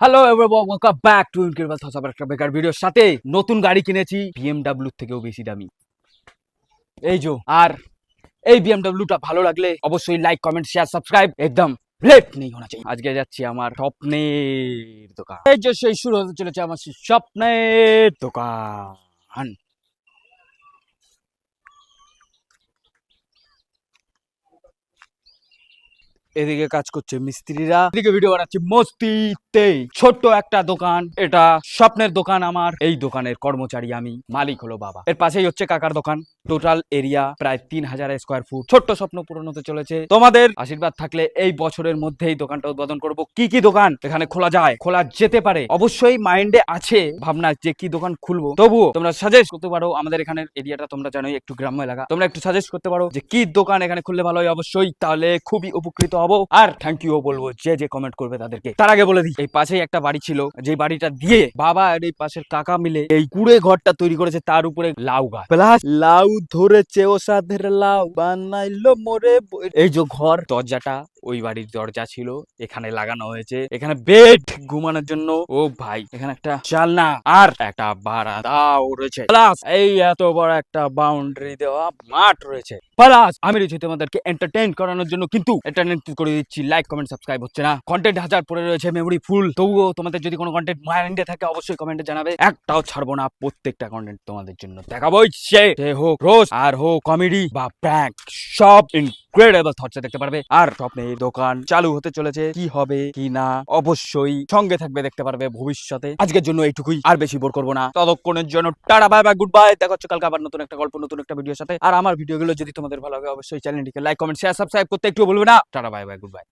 Hello welcome back to incredible thoughts আবার একটা বেকার ভিডিওর সাথে নতুন গাড়ি কিনেছি বিএমডব্লিউ থেকেও বেশি দামি। এই যো, আর এই বিএমডব্লিউটা ভালো লাগলে অবশ্যই লাইক কমেন্ট শেয়ার সাবস্ক্রাইব একদম লেট নেই হোনা চাই। আজকে যাচ্ছি আমার স্বপ্নের দোকান। এই যে, সেই শুরু হতে চলেছে আমার স্বপ্নের দোকান। এদিকে কাজ করছে মিস্ত্রিরা। এদিকে ভিডিও বানাচ্ছি মস্তিতে। ছোট্ট একটা দোকান। এটা স্বপ্নের দোকান আমার। এই দোকানের কর্মচারী আমি। মালিক হলো বাবা। এর পাশেই হচ্ছে কাকার দোকান। টোটাল এরিয়া প্রায় তিন হাজার স্কোয়ার ফুট ছোট্ট স্বপ্ন পূরণ হতে চলেছে। তোমাদের আশীর্বাদ থাকলে এই বছরের মধ্যেই দোকানটা উদ্বোধন করব। কি কি দোকান এখানে খোলা যায়, খোলা যেতে পারে? অবশ্যই মাইন্ডে আছে ভাবনা যে কি দোকান খুলবো। তবুও তোমরা সাজেস্ট করতে পারো আমাদের এখানের এরিয়াটা তোমরা জানোই একটু গ্রাম্য এলাকা। তোমরা একটু সাজেস্ট করতে পারো যে কি দোকান এখানে খুললে ভালো হয়? অবশ্যই। তাহলে খুবই উপকৃত হব আর থ্যাংক ইউ বলব যে যে কমেন্ট করবে তাদেরকে। তার আগে বলে দিই, এই পাশেই একটা বাড়ি ছিল যে বাড়িটা দিয়ে বাবা আর এই পাশের কাকা মিলে এই কুড়ে ঘরটা তৈরি করেছে, তার উপরে লাউ গাছ। প্লাস লাউ ধরেছে ও সাধের লাউ, বানাইলো মোরে এই যে ঘর, দরজাটা ওই বাড়ির দরজা ছিল, এখানে লাগানো হয়েছে। এখানে বেড ঘুমানোর জন্য। ও ভাই, এখানে একটা জালনা আর একটা বারান্দাও রয়েছে। প্লাস এই এত বড় একটা বাউন্ডারি দেওয়া মাঠ রয়েছে। প্লাস আমি রয়েছি তোমাদেরকে এন্টারটেইন করানোর জন্য, কিন্তু এন্টারটেইন করে দিচ্ছি লাইক কমেন্ট সাবস্ক্রাইব হচ্ছে না। কন্টেন্ট হাজার পড়ে রয়েছে মেমোরি ফুল তবুও তোমাদের যদি কোনো কন্টেন্ট মাইন্ডে থাকে, অবশ্যই কমেন্টে জানাবে। একটাও ছাড়বো না, প্রত্যেকটা কন্টেন্ট তোমাদের জন্য। দেখাবোই সে সে হোক, রোজ, আর হোক কমেডি বা প্র্যাঙ্ক সব ইনক্রেডিবল থটসে দেখতে পারবে। আর স্বপ্নের দোকান চালু হতে চলেছে। কি হবে, কি না, অবশ্যই সঙ্গে থাকবে, দেখতে পারবে ভবিষ্যতে। আজকের জন্য এইটুকুই, আর বেশি বোর করব না। ততক্ষণের জন্য tata bye bye goodbye দেখা হচ্ছে কালকে আবার নতুন একটা গল্প, নতুন একটা ভিডিওর সাথে। আর আমার ভিডিওগুলো যদি তোমাদের ভালো হবে অবশ্যই চ্যানেলটিকে লাইক কমেন্ট শেয়ার সাবস্ক্রাইব করতে একটু বলবে না। Tata bye bye goodbye